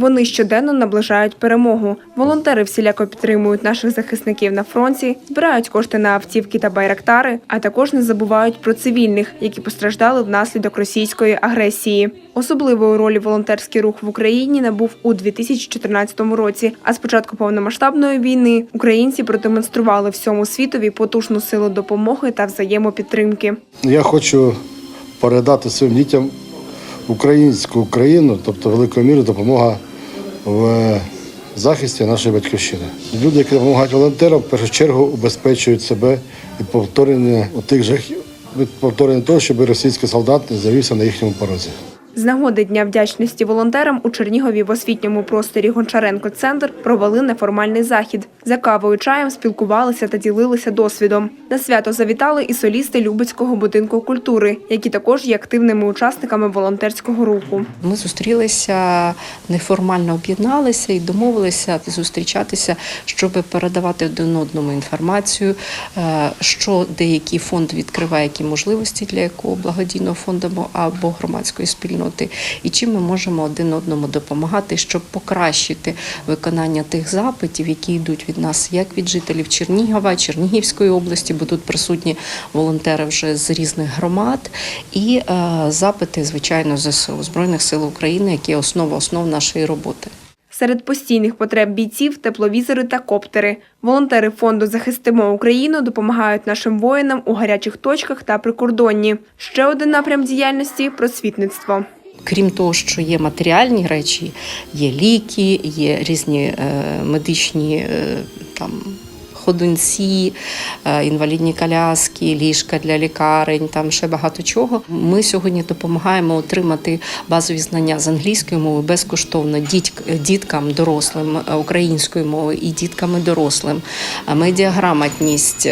Вони щоденно наближають перемогу. Волонтери всіляко підтримують наших захисників на фронті, збирають кошти на автівки та байрактари, а також не забувають про цивільних, які постраждали внаслідок російської агресії. Особливої ролі волонтерський рух в Україні набув у 2014 році. А з початку повномасштабної війни українці продемонстрували всьому світові потужну силу допомоги та взаємопідтримки. Я хочу передати своїм дітям українську Україну, тобто великою мірою допомога в захисті нашої батьківщини. Люди, які допомагають волонтерам, в першу чергу убезпечують себе від повторення тих жахів, від повторення того, щоб російський солдат не завівся на їхньому порозі. З нагоди Дня вдячності волонтерам у Чернігові в освітньому просторі Гончаренко Центр провели неформальний захід. За кавою чаєм спілкувалися та ділилися досвідом. На свято завітали і солісти Любецького будинку культури, які також є активними учасниками волонтерського руху. Ми зустрілися, неформально об'єдналися і домовилися зустрічатися, щоб передавати один одному інформацію, е, що деякий фонд відкриває, які можливості для якого благодійного фонду або громадської спільноти, і чим ми можемо один одному допомагати, щоб покращити виконання тих запитів, які йдуть від нас, як від жителів Чернігова, Чернігівської області, бо тут присутні волонтери вже з різних громад, і е, запити, звичайно, ЗСУ Збройних сил України, які основа основ нашої роботи. Серед постійних потреб бійців тепловізори та коптери. Волонтери фонду Захистимо Україну допомагають нашим воїнам у гарячих точках та прикордонні. Ще один напрям діяльності просвітництво. Крім того, що є матеріальні речі, є ліки, є різні е, медичні е, там. Ходунці, е, інвалідні коляски, ліжка для лікарень, там ще багато чого. Ми сьогодні допомагаємо отримати базові знання з англійської мови безкоштовно діткам, дорослим е, української мови і діткам дорослим. Е, Медіаграмотність,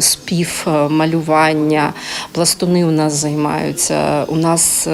спів, малювання, пластуни у нас займаються. У нас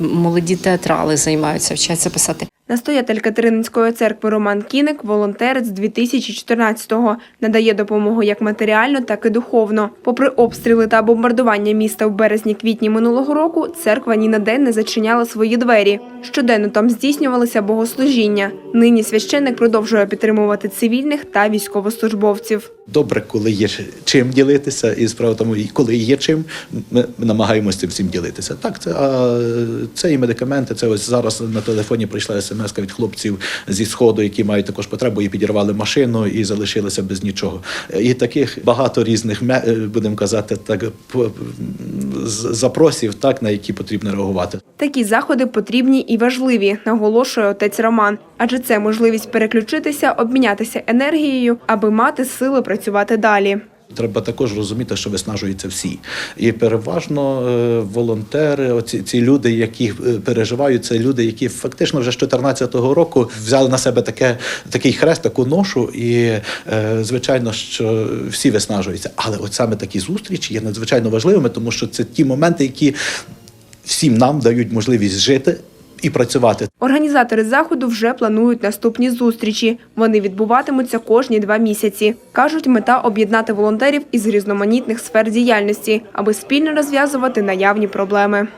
молоді театрали займаються, вчаться писати. Настоятель Катерининської церкви Роман Кіник, волонтерець 2014-го, надає допомогу як матеріально, так і духовно. Попри обстріли та бомбардування міста в березні-квітні минулого року, церква ні на день не зачиняла свої двері. Щоденно там здійснювалися богослужіння. Нині священник продовжує підтримувати цивільних та військовослужбовців. Добре, коли є чим ділитися, і справа тому, і коли є чим, ми намагаємося цим всім ділитися. Так, це, а, це і медикаменти. Це ось зараз на телефоні прийшла смс від хлопців зі сходу, які мають також потребу, і підірвали машину і залишилися без нічого. І таких багато різних е, будемо казати, так запросів, так на які потрібно реагувати. Такі заходи потрібні і важливі, наголошує отець Роман. Адже це можливість переключитися, обмінятися енергією, аби мати сили працювати далі. Треба також розуміти, що виснажуються всі. І переважно е, волонтери, оці ці люди, які е, переживають, це люди, які фактично вже з 2014 року взяли на себе таке, такий хрест, таку ношу, і е, звичайно, що всі виснажуються. Але от саме такі зустрічі є надзвичайно важливими, тому що це ті моменти, які всім нам дають можливість жити і працювати. Організатори заходу вже планують наступні зустрічі. Вони відбуватимуться кожні два місяці. Кажуть, мета об'єднати волонтерів із різноманітних сфер діяльності, аби спільно розв'язувати наявні проблеми.